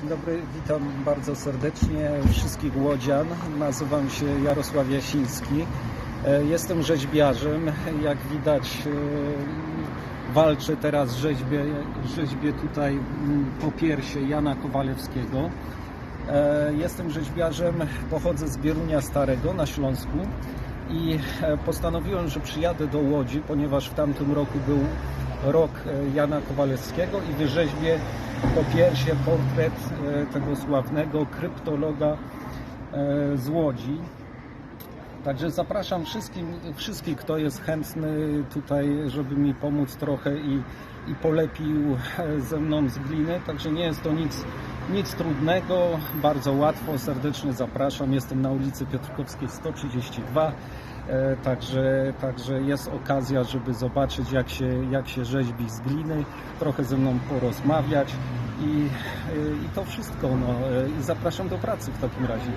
Dzień dobry, witam bardzo serdecznie wszystkich łodzian. Nazywam się Jarosław Jasiński. E, Jestem rzeźbiarzem. Jak widać, e, walczę teraz rzeźbię, rzeźbię tutaj mm, po piersie Jana Kowalewskiego. E, Jestem rzeźbiarzem, pochodzę z Bierunia Starego na Śląsku i postanowiłem, że przyjadę do Łodzi, ponieważ w tamtym roku był rok Jana Kowalewskiego i wyrzeźbię po piersie portret e, tego sławnego kryptologa e, z Łodzi. Także zapraszam wszystkim, wszystkich, kto jest chętny tutaj, żeby mi pomóc trochę i, i polepił e, ze mną z gliny. Także nie jest to nic, nic trudnego, bardzo łatwo, serdecznie zapraszam. Jestem na ulicy Piotrkowskiej 132. E, Także, także jest okazja, żeby zobaczyć, jak się, jak się rzeźbi z gliny, trochę ze mną porozmawiać i, e, i to wszystko. No. E, I zapraszam do pracy w takim razie.